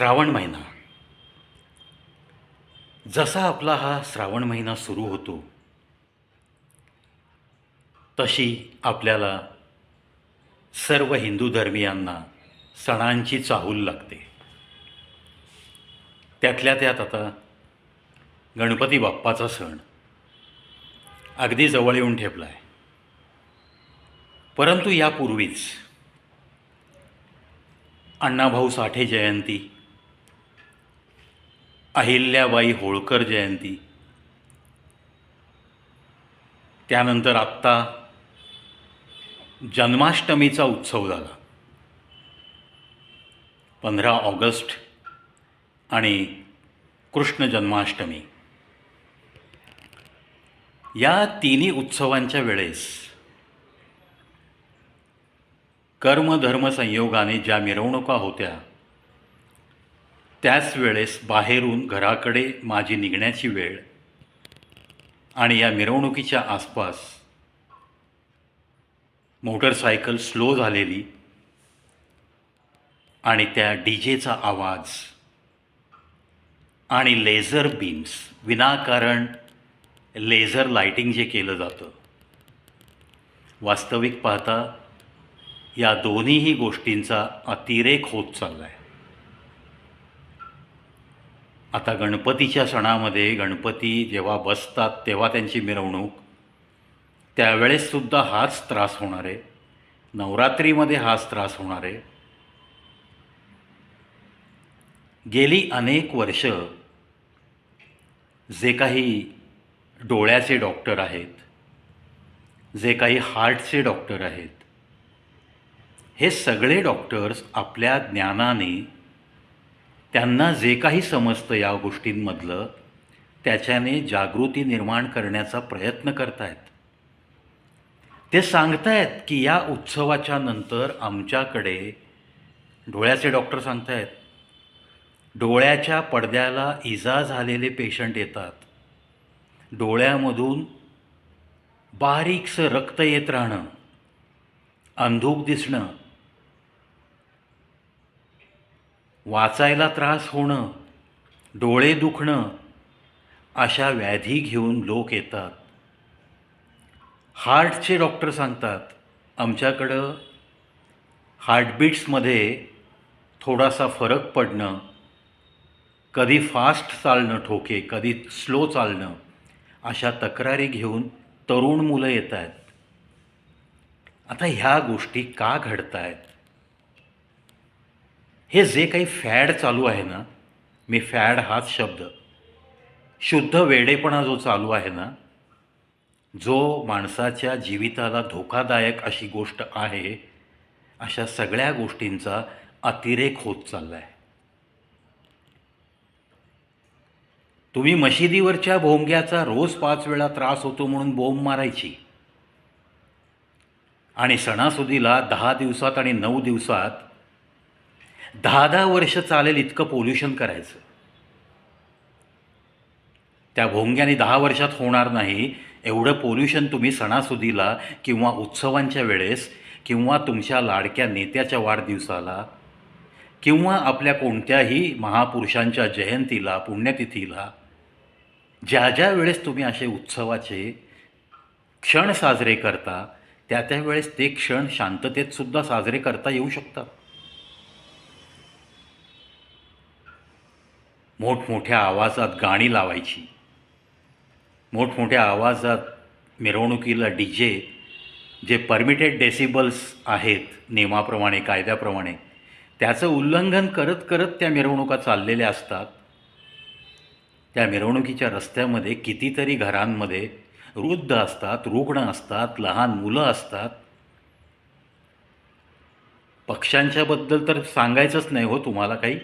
श्रावण महिना. जसा आपला हा श्रावण महिना सुरू होतो तशी आपल्याला सर्व हिंदू धर्मियांना सणांची चाहूल लागते. त्यातल्या त्यात आता गणपती बाप्पाचा सण अगदी जवळ येऊन ठेपला आहे परंतु यापूर्वीच अण्णाभाऊ साठे जयंती अहिल्याबाई होळकर जयंती. त्यानंतर आत्ता जन्माष्टमीचा उत्सव झाला. पंधरा ऑगस्ट आणि कृष्ण जन्माष्टमी. या तिन्ही उत्सवांच्या वेळेस कर्मधर्म संयोगाने ज्या मिरवणुका होत्या त्याच वेळेस बाहेरून घराकडे माझी निघण्याची वेळ आणि या मिरवणुकीच्या आसपास मोटरसायकल स्लो झालेली आणि त्या डी जेचा आवाज आणि लेझर बीम्स विनाकारण लेझर लाइटिंग जे केलं जातं. वास्तविक पाहता या दोन्हीही गोष्टींचा अतिरेक होत चालला आहे आता गणपतीच्या सणामध्ये गणपती जेव्हा बसतात तेव्हा त्यांची मिरवणूक. त्यावेळेससुद्धा हाच त्रास होणार आहे. नवरात्रीमध्ये हाच त्रास होणार आहे. गेली अनेक वर्ष जे काही डोळ्याचे डॉक्टर आहेत जे काही हार्टचे डॉक्टर आहेत हे सगळे डॉक्टर्स आपल्या ज्ञानाने त्यांना जे काही समजतं या गोष्टींमधलं त्याच्याने जागृती निर्माण करण्याचा प्रयत्न करतायत. ते सांगतायत की या उत्सवाच्या नंतर आमच्याकडे डोळ्याचे डॉक्टर सांगतायत डोळ्याच्या पडद्याला इजा झालेले पेशंट येतात. डोळ्यामधून बारीकसं रक्त येत राहणं अंधूक दिसणं वाचायला त्रास होणं डोळे दुखणं अशा व्याधी घेऊन लोक येतात. हार्टचे डॉक्टर सांगतात आमच्याकडं हार्टबीट्समध्ये थोडासा फरक पडणं कधी फास्ट चालणं ठोके कधी स्लो चालणं अशा तक्रारी घेऊन तरुण मुलं येत आहेत आता ह्या गोष्टी का घडत आहेत हे जे काही फॅड चालू आहे ना मी फॅड हाच शब्द. शुद्ध वेडेपणा जो चालू आहे ना जो माणसाच्या जीविताला धोकादायक अशी गोष्ट आहे अशा सगळ्या गोष्टींचा अतिरेक होत चालला आहे तुम्ही मशिदीवरच्या भोंग्याचा रोज पाच वेळा त्रास होतो म्हणून बोंब मारायची. आणि सणासुदीला दहा दिवसात आणि नऊ दिवसात दहा दहा वर्ष चालेल इतकं पोल्युशन करायचं. त्या भोंग्याने दहा वर्षात होणार नाही एवढं पोल्युशन तुम्ही सणासुदीला किंवा उत्सवांच्या वेळेस किंवा तुमच्या लाडक्या नेत्याच्या वाढदिवसाला किंवा आपल्या कोणत्याही महापुरुषांच्या जयंतीला पुण्यतिथीला ज्या ज्या वेळेस तुम्ही असे उत्सवाचे क्षण साजरे करता त्या त्या वेळेस ते क्षण शांततेत सुद्धा साजरे करता येऊ शकतात. मोठमोठ्या आवाजात गाणी लावायची. मोठमोठ्या आवाजात मिरवणुकीला डी जे जे परमिटेड डेसिबल्स आहेत नियमाप्रमाणे कायद्याप्रमाणे त्याचं उल्लंघन करत करत त्या मिरवणुका चाललेल्या असतात. त्या मिरवणुकीच्या रस्त्यामध्ये कितीतरी घरांमध्ये वृद्ध असतात रुग्ण असतात लहान मुलं असतात. पक्ष्यांच्याबद्दल तर सांगायचंच नाही हो तुम्हाला काही.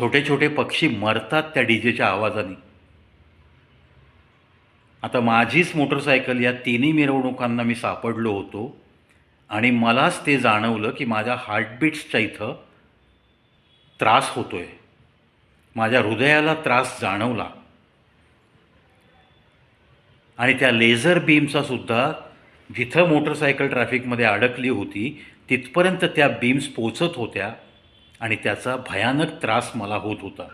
छोटे छोटे पक्षी मरतात त्या डी जेच्या आवाजाने. आता माझीच मोटरसायकल या तिन्ही मिरवणुकांना मी सापडलो होतो आणि मलाच ते जाणवलं की माझ्या हार्टबीट्सच्या इथं त्रास होतो आहे माझ्या हृदयाला त्रास जाणवला. आणि त्या लेझर बीमचा सुद्धा जिथं मोटरसायकल ट्रॅफिकमध्ये अडकली होती तिथपर्यंत त्या बीम्स पोचत होत्या. आणि त्याचा भयानक त्रास मला होत होता.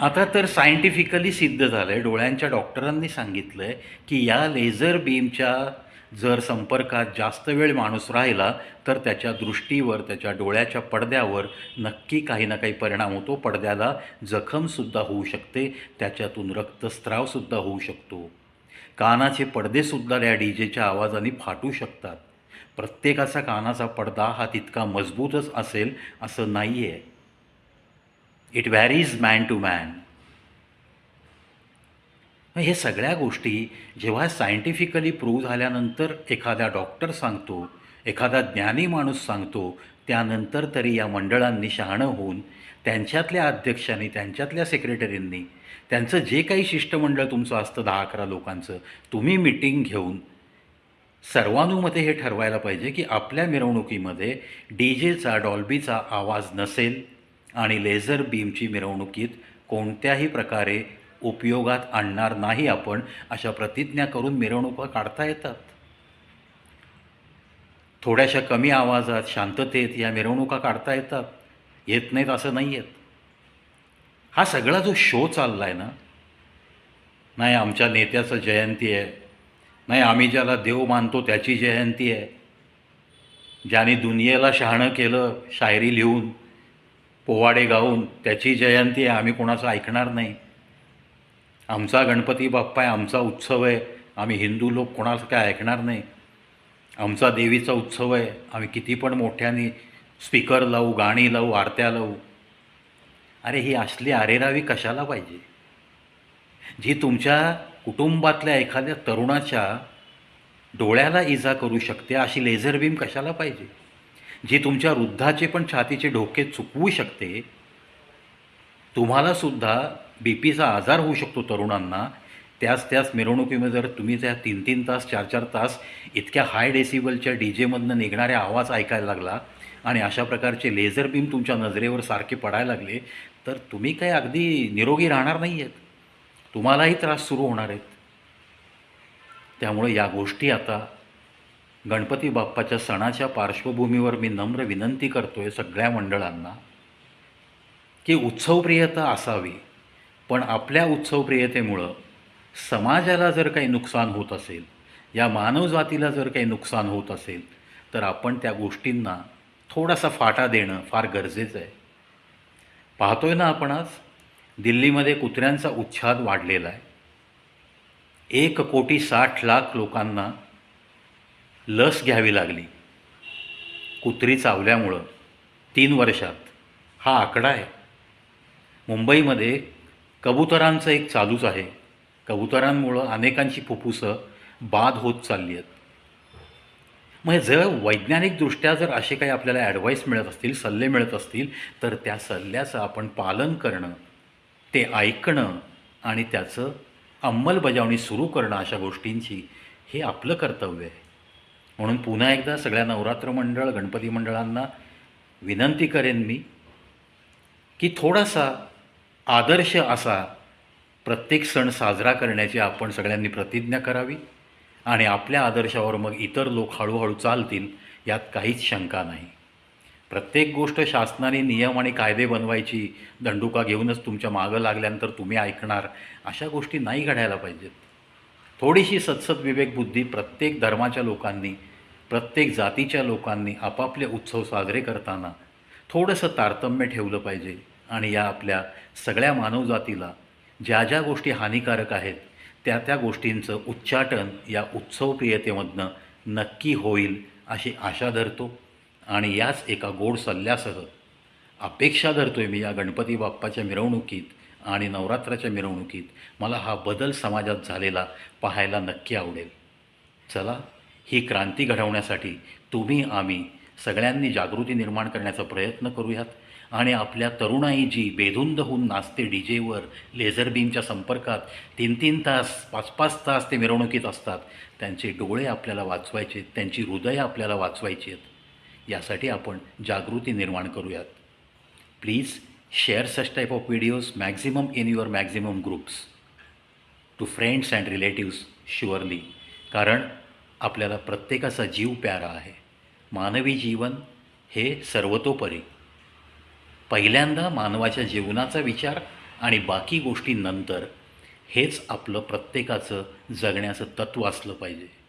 आता तर सायंटिफिकली सिद्ध झालं आहे डोळ्यांच्या डॉक्टरांनी सांगितलं आहे की या लेझर बीमच्या जर संपर्कात जास्त वेळ माणूस राहिला तर त्याच्या दृष्टीवर त्याच्या डोळ्याच्या पडद्यावर नक्की काही ना काही परिणाम होतो. पडद्याला जखमसुद्धा होऊ शकते त्याच्यातून रक्तस्त्रावसुद्धा होऊ शकतो. कानाचे पडदेसुद्धा या डी जेच्या आवाजाने फाटू शकतात. प्रत्येकाचा कानाचा पडदा हा तितका मजबूतच असेल असं नाही आहे it varies man to man हे सगळ्या गोष्टी जेव्हा सायंटिफिकली प्रूव्ह झाल्यानंतर एखादा डॉक्टर सांगतो एखादा ज्ञानी माणूस सांगतो त्यानंतर तरी या मंडळांनी शहाणं होऊन त्यांच्यातल्या अध्यक्षांनी त्यांच्यातल्या सेक्रेटरींनी त्यांचं जे काही शिष्टमंडळ तुमचं असतं दहा अकरा लोकांचं तुम्ही मिटिंग घेऊन सर्वानुमते हे ठरवायला पाहिजे की आपल्या मिरवणुकीमध्ये डी जेचा डॉल्बीचा आवाज नसेल आणि लेझर बीमची मिरवणुकीत कोणत्याही प्रकारे उपयोगात आणणार नाही आपण अशा प्रतिज्ञा करून मिरवणुका काढता येतात. थोड्याशा कमी आवाजात शांततेत या मिरवणुका काढता येतात. येत नाहीत असं नाही येत हा सगळा जो शो चालला आहे ना नाही आमच्या नेत्याचं जयंती आहे. नाही आम्ही ज्याला देव मानतो त्याची जयंती आहे. ज्याने दुनियेला शहाणं केलं शायरी लिहून पोवाडे गाऊन त्याची जयंती आहे आम्ही कोणाचं ऐकणार नाही. आमचा गणपती बाप्पा आहे आमचा उत्सव आहे आम्ही हिंदू लोक कोणाचं काय ऐकणार नाही. आमचा देवीचा उत्सव आहे आम्ही किती पण मोठ्याने स्पीकर लावू गाणी लावू आरत्या लावू. अरे ही असली आरेरावी कशाला पाहिजे? जी तुमच्या कुटुंबातल्या एखाद्या तरुणाच्या डोळ्याला इजा करू शकते अशी लेझर बीम कशाला पाहिजे? जी तुमच्या वृद्धाचे पण छातीचे ढोके चुकवू शकते. तुम्हालासुद्धा बी पीचा आजार होऊ शकतो तरुणांना. त्याच त्याच मिरवणुकीमध्ये जर तुम्ही त्या तीन तीन तास चार चार तास इतक्या हाय डेसिबलच्या डी जेमधनं निघणारे आवाज ऐकायला लागला आणि अशा प्रकारचे लेझर बीम तुमच्या नजरेवर सारखे पडायला लागले तर तुम्ही काही अगदी निरोगी राहणार नाही आहेत तुम्हालाही त्रास सुरू होणार आहेत. त्यामुळे या गोष्टी आता गणपती बाप्पाच्या सणाच्या पार्श्वभूमीवर मी नम्र विनंती करतो आहे सगळ्या मंडळांना की उत्सवप्रियता असावी. पण आपल्या उत्सवप्रियतेमुळं समाजाला जर काही नुकसान होत असेल या मानवजातीला जर काही नुकसान होत असेल तर आपण त्या गोष्टींना थोडासा फाटा देणं फार गरजेचं आहे. पाहतोय ना आपण आज? दिल्लीमध्ये कुत्र्यांचा उच्छाद वाढलेला आहे. एक कोटी साठ लाख लोकांना लस घ्यावी लागली. कुत्री चावल्यामुळं तीन वर्षात हा आकडा आहे. मुंबईमध्ये कबुतरांचं एक चालूच आहे. कबुतरांमुळं अनेकांची फुफ्फुसं बाद होत चालली आहेत. मग जर वैज्ञानिकदृष्ट्या जर असे काही आपल्याला ॲडवाईस मिळत असतील सल्ले मिळत असतील तर त्या सल्ल्याचं आपण पालन करणं ते ऐकणं आणि त्याचं अंमलबजावणी सुरू करणं अशा गोष्टींची हे आपलं कर्तव्य आहे. म्हणून पुन्हा एकदा सगळ्या नवरात्र मंडळ गणपती मंडळांना विनंती करेन मी की थोडासा आदर्श असा प्रत्येक सण साजरा करण्याची आपण सगळ्यांनी प्रतिज्ञा करावी आणि आपल्या आदर्शावर मग इतर लोक हळूहळू चालतील यात काहीच शंका नाही. प्रत्येक गोष्ट शासनाने नियम आणि कायदे बनवायची दंडुका घेऊनच तुमच्या मागं लागल्यानंतर तुम्ही ऐकणार अशा गोष्टी नाही घडायला पाहिजेत. थोडीशी सत्सत विवेकबुद्धी प्रत्येक धर्माच्या लोकांनी प्रत्येक जातीच्या लोकांनी आपापले उत्सव साजरे करताना थोडंसं तारतम्य ठेवलं पाहिजे आणि या आपल्या सगळ्या मानवजातीला ज्या ज्या गोष्टी हानिकारक आहेत त्या त्या गोष्टींचं उच्चाटन या उत्सवप्रियतेमधनं नक्की होईल अशी आशा धरतो. आणि याच एका गोड सल्ल्यासह अपेक्षा धरतोय मी या गणपती बाप्पाच्या मिरवणुकीत आणि नवरात्राच्या मिरवणुकीत मला हा बदल समाजात झालेला पाहायला नक्की आवडेल. चला ही क्रांती घडवण्यासाठी तुम्ही आम्ही सगळ्यांनी जागृती निर्माण करण्याचा प्रयत्न करूयात आणि आपल्या तरुणाई जी बेधुंद होऊन नाचते डी जेवर लेझर बीमच्या संपर्कात तीन तीन तास पाच पाच तास ते मिरवणुकीत असतात त्यांचे डोळे आपल्याला वाचवायचे आहेत त्यांची हृदय आपल्याला वाचवायची आहेत. यासाठी आपण जागृती निर्माण करूयात. Please share such type of videos maximum in your maximum groups to friends and relatives surely कारण आपल्याला प्रत्येकाचा जीव प्यारा आहे. मानवी जीवन हे सर्वतोपरी. पहिल्यांदा मानवाच्या जीवनाचा विचार आणि बाकी गोष्टींनंतर हेच आपलं प्रत्येकाचं जगण्याचं तत्त्व असलं पाहिजे.